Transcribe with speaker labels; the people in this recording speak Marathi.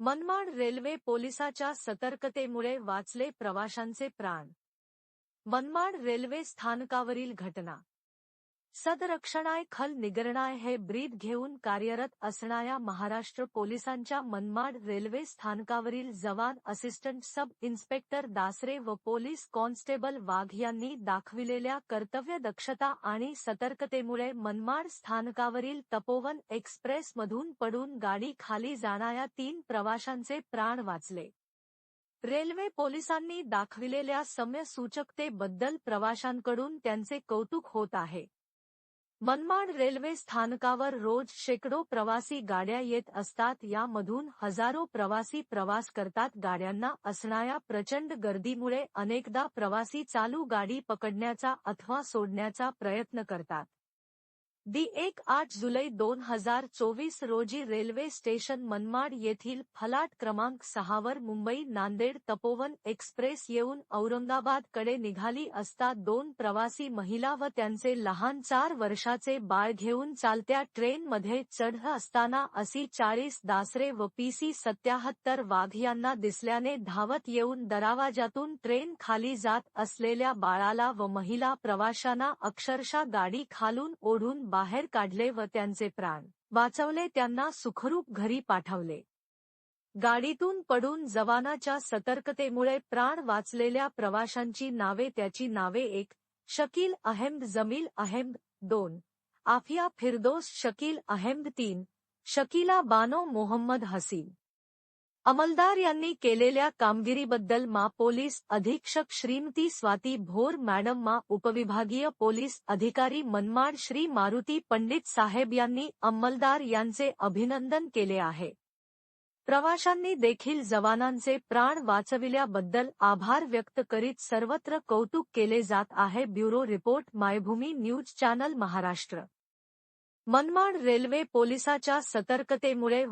Speaker 1: मनमाड रेल्वे पोलिसाच्या सतर्कतेमुळे वाचले प्रवाशांचे प्राण. मनमाड रेल्वे स्थानकावरील घटना सदरक्षणाय खल निगरणाय हे ब्रीद घेऊन कार्यरत असणाऱ्या महाराष्ट्र पोलिसांच्या मनमाड रेल्वे स्थानकावरील जवान असिस्टंट सब इन्स्पेक्टर दासरे व पोलीस कॉन्स्टेबल वाघ यांनी दाखविलेल्या कर्तव्य दक्षता आणि सतर्कतेमुळे मनमाड स्थानकावरील तपोवन एक्सप्रेसमधून पडून गाडी खाली जाणाऱ्या तीन प्रवाशांचे प्राण वाचले. रेल्वे पोलिसांनी दाखविलेल्या सम्य सूचकतेबद्दल प्रवाशांकडून त्यांचे कौतुक होत आहे. मनमाड रेल्वे स्थानकावर रोज शेकडो प्रवासी गाड्या येत असतात. यामधून हजारो प्रवासी प्रवास करतात. गाड्यांना असणाऱ्या प्रचंड गर्दीमुळे अनेकदा प्रवासी चालू गाडी पकडण्याचा अथवा सोडण्याचा प्रयत्न करतात. दि एक आठ जुलै दोन हजार चोवीस रोजी रेल्वे स्टेशन मनमाड येथील फलाट क्रमांक सहावर मुंबई नांदेड तपोवन एक्सप्रेस येऊन औरंगाबादकडे निघाली असता दोन प्रवासी महिला व त्यांचे लहान चार वर्षाचे बाळ घेऊन चालत्या ट्रेनमध्ये चढ असताना असी चाळीस दासरे व पीसी सत्याहत्तर वाघ यांना दिसल्याने धावत येऊन दरावाजातून ट्रेन खाली जात असलेल्या बाळाला व महिला प्रवाशांना अक्षरशः गाडी खालून ओढून बाहेर काढले व त्यांचे प्राण वाचवले त्यांना सुखरूप घरी पाठवले. गाडीतून पडून जवानाच्या सतर्कतेमुळे प्राण वाचलेल्या प्रवाशांची नावे त्याची नावे एक शकील अहमद जमील अहमद दोन आफिया फिरदोस शकील अहमद तीन शकीला बानो मोहम्मद हसीन. अमलदार यांनी केलेल्या कामगिरीबद्दल मा पोलीस अधीक्षक श्रीमती स्वाती भोर मॅडम मा उपविभागीय पोलीस अधिकारी मनमाड श्री मारुती पंडित साहेब यांनी अंमलदार यांचे अभिनंदन केले आहे. प्रवाशांनी देखील जवानांचे प्राण वाचविल्याबद्दल आभार व्यक्त करीत सर्वत्र कौतुक केले जात आहे. Bureau report Maybhumi news channel Maharashtra. Manmad railway पोलिसाच्या सतर्कतेमुळे